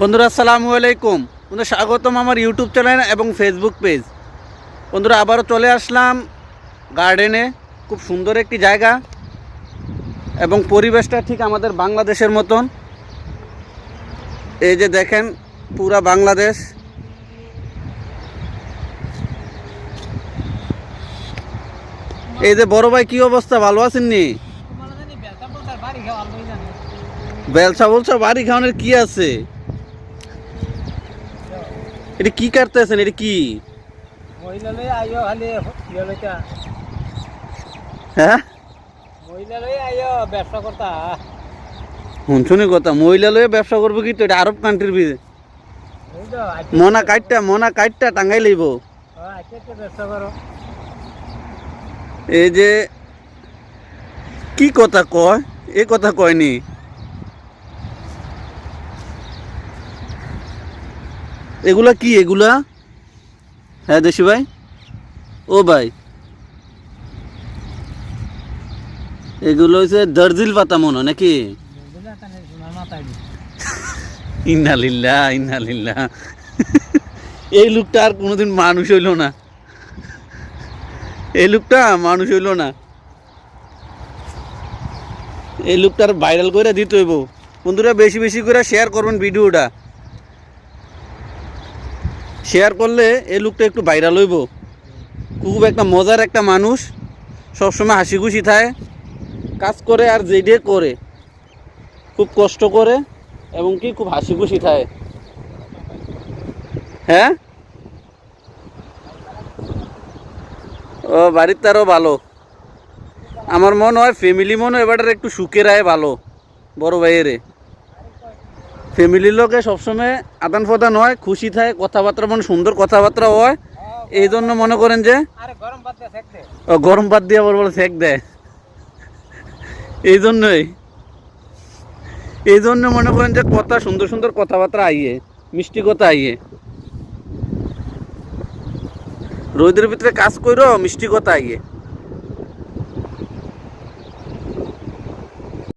বন্ধুরা আসসালামু আলাইকুম। বন্ধুরা স্বাগতম আমার ইউটিউব চ্যানেল এবং ফেসবুক পেজ বন্ধুরা আবারও চলে আসলাম গার্ডেনে খুব সুন্দর একটি জায়গা এবং পরিবেশটা ঠিক আমাদের বাংলাদেশের মতন। এই যে দেখেন পুরা বাংলাদেশ। এই যে বড় ভাই কি অবস্থা? ভালো আছেন নি? বেলসা বলছা বাড়ি খাওয়ানোর কি আছে? এটা কি কাটতেছেন? এটা কি? শুনছুনি কথা মহিলা লয়ে ব্যবসা করব কি তো এটা আরব কান্ট্রির বিজে মনা কাটটা মনা কাটটা টাঙ্গাই লইব এই যে কি কথা কয়? এ কথা কয়নি এগুলা কি, এগুলা? হ্যাঁ দেশি ভাই? ও ভাই। এগুলো হচ্ছে দার্জিল পাতা মনে, নাকি? ইন্নালিল্লা ইন্নালিল্লা এই লোকটা আর কোনোদিন মানুষ হইল না। এই লোকটা মানুষ হইল না। এই লোকটার ভাইরাল করে দিতে হইব। বন্ধুরা, বেশি বেশি করে শেয়ার করবেন ভিডিওটা। শেয়ার করলে এই লোকটা একটু ভাইরাল হইব। খুব একটা মজার একটা মানুষ, সবসময় হাসি খুশি থাকে, কাজ করে আর যেটা করে, খুব কষ্ট করে এবং কি খুব হাসি খুশি থাকে। হ্যাঁ? ও, বাড়ির তারও ভালো। আমার মনে হয় ফ্যামিলি মনে হয় এবারে একটু সুখে রায় ভালো, বড় ভাইয়েরে। ফ্যামিলির লোকে সবসময় আদান প্রদান হয় খুশি থাকে কথাবার্তা মানে সুন্দর কথাবার্তা হয়। এই জন্য মনে করেন যে গরম ভাত দিয়ে বলে বলে সেক দেয় এই জন্যই। এই জন্য মনে করেন যে কথা সুন্দর সুন্দর কথাবার্তা আইয়ে মিষ্টি কথা আইয়ে। রোদের ভিতরে কাজ করো মিষ্টি কথা আইয়ে।